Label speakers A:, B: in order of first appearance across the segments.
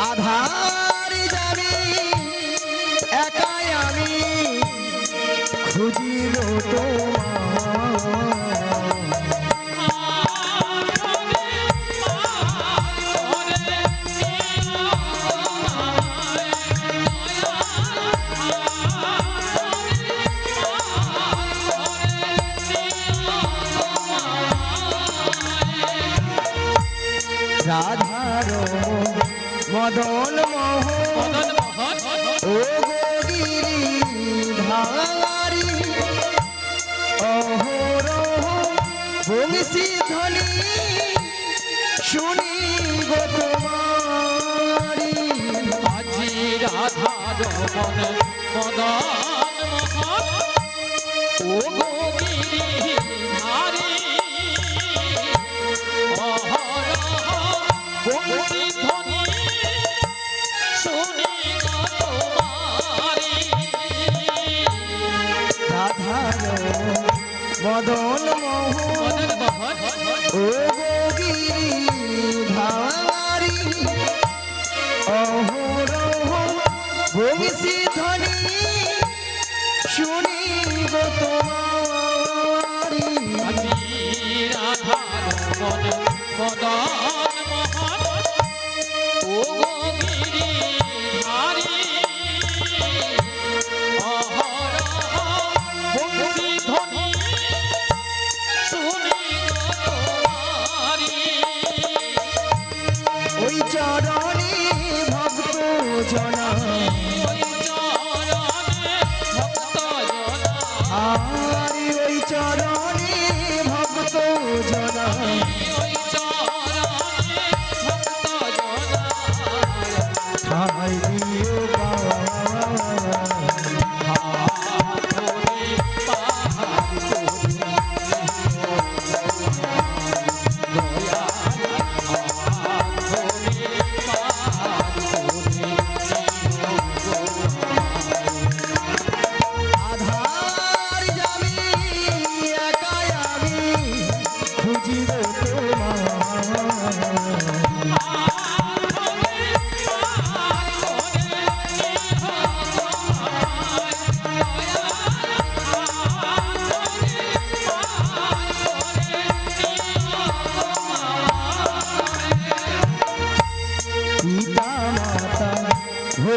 A: আধার যাবি একাই আমি খুঁজিব রাধার মদন মোহন। ও গিরি ধারি অহরহ বংশী ধ্বনি শুনি গো তোমারি।
B: আজি মন মদন মোহন। ও গোগিরি গো তোমারি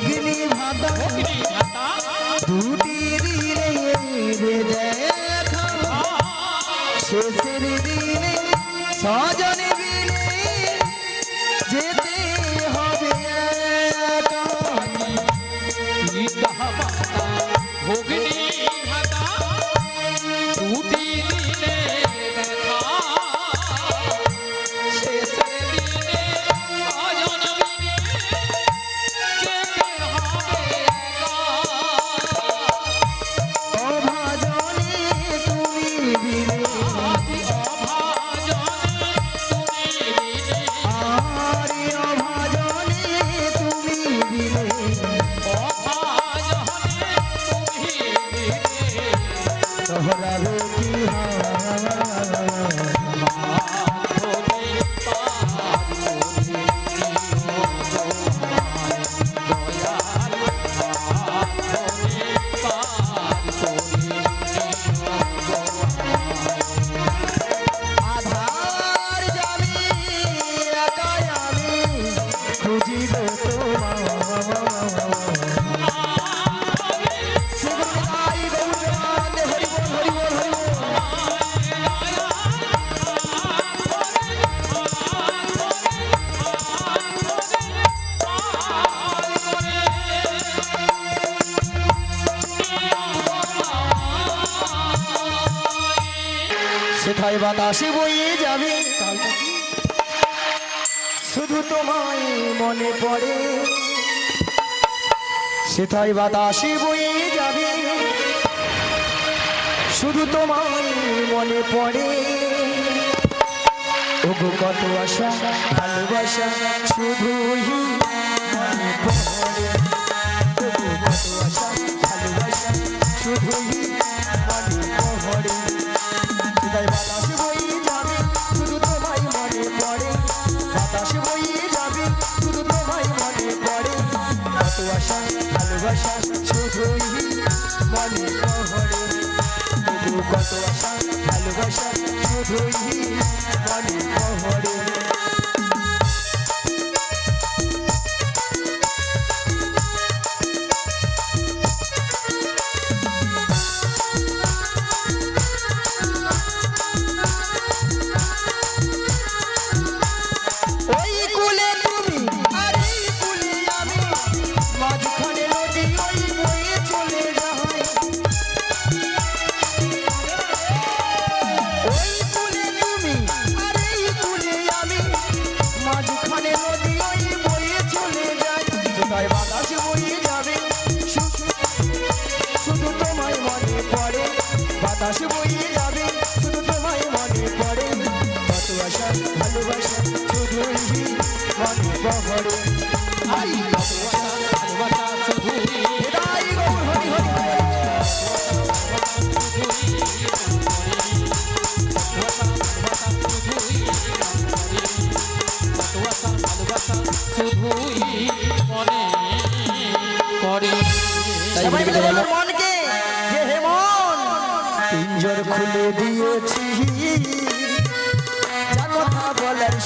A: ভগিনী ভাতা। দুটি দিনে রে দেখাও শেষের বিনে যেতে হবে কোথায় বাতাসে বইয়ে যাবে? শুধু তোমায় মনে পড়ে। সেথায় বাতাসে বইয়ে যাবে। শুধু তোমায় মনে পড়ে। ওগো কত আশা, ভালোবাসা, শুধুই ভালোবাসা শুধুই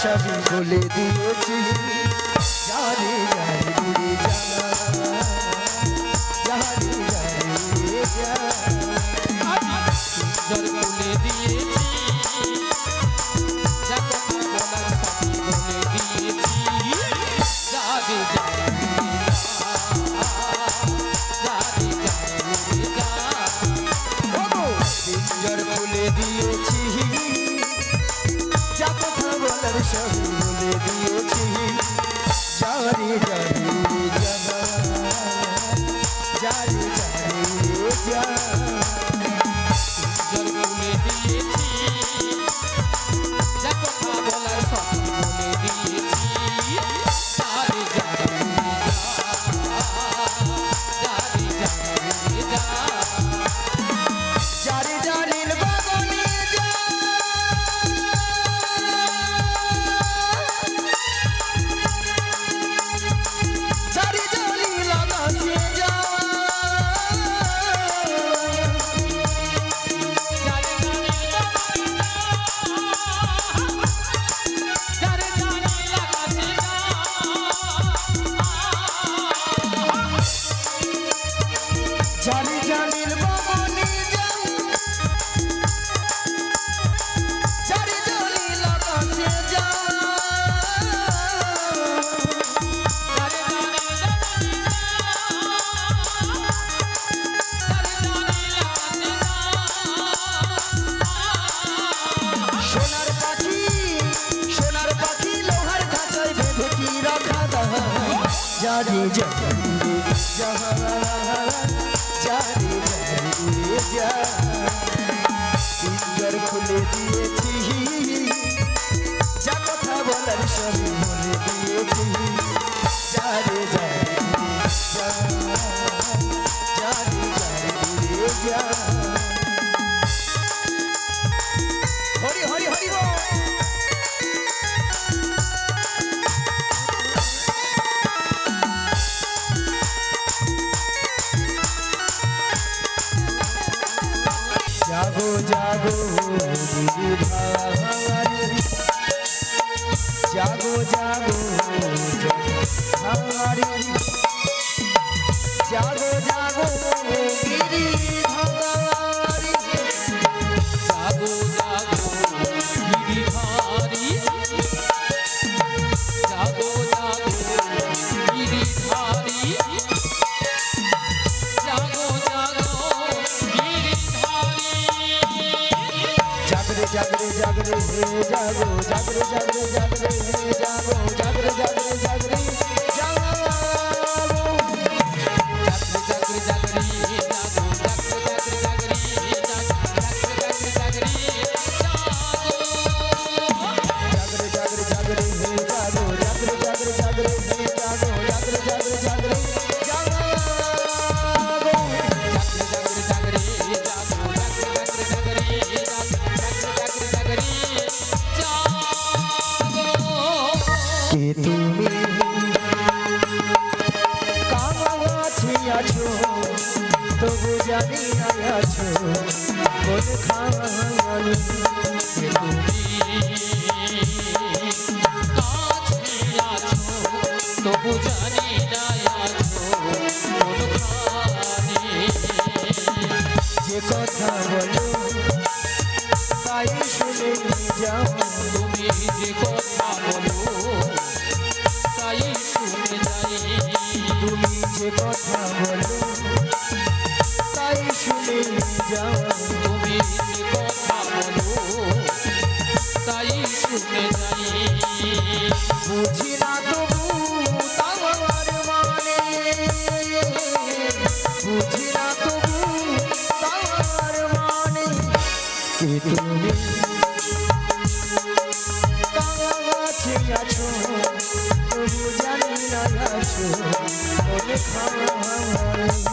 A: সবই বলে দিয়েছি। জানি গুরু जाने जाने जहाँ जाने जाने जा सुंदर खुले दिए জাগো জাগো জাগো জাগো জাগরে জাগরে যে কথা বলো তাই শুনে যাও
B: তুমি যে কথা বলো, তাই শুনে যাই
A: তুমি যে কথা বলো তাই
B: কথা বলো যাই
A: বুঝি না তবু তাওয়ার মানে বুঝি না তবু তাওয়ার মানে কে তুমি কাছে আছো তবু জানি না আছো কোন খাওয়ারে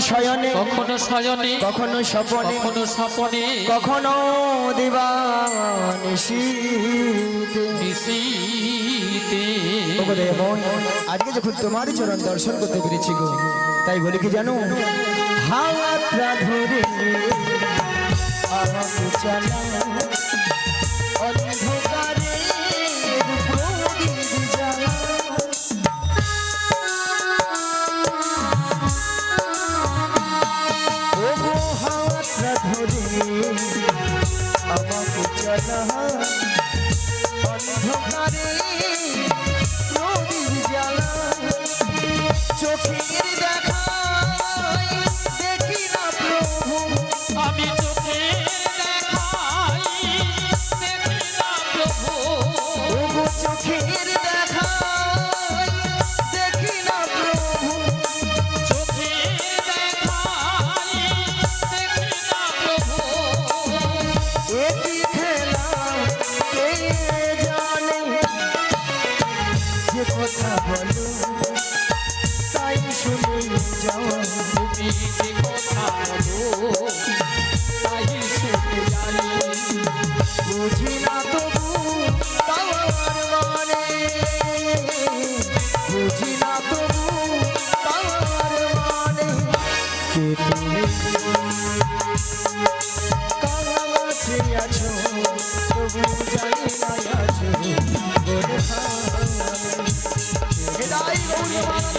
A: শয়নে
B: কখনো শয়নে
A: কখনো স্বপনে
B: কখনো স্বপনে
A: কখনো দিবানিশীতে আজকে যখন তোমার চরণ দর্শন করতে পেরেছি গো তাই বলি কি জানো? হাওয়াটা ধরে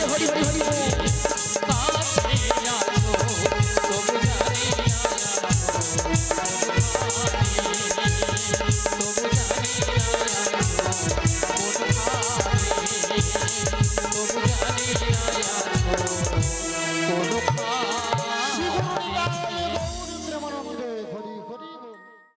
A: হরি হরি হরি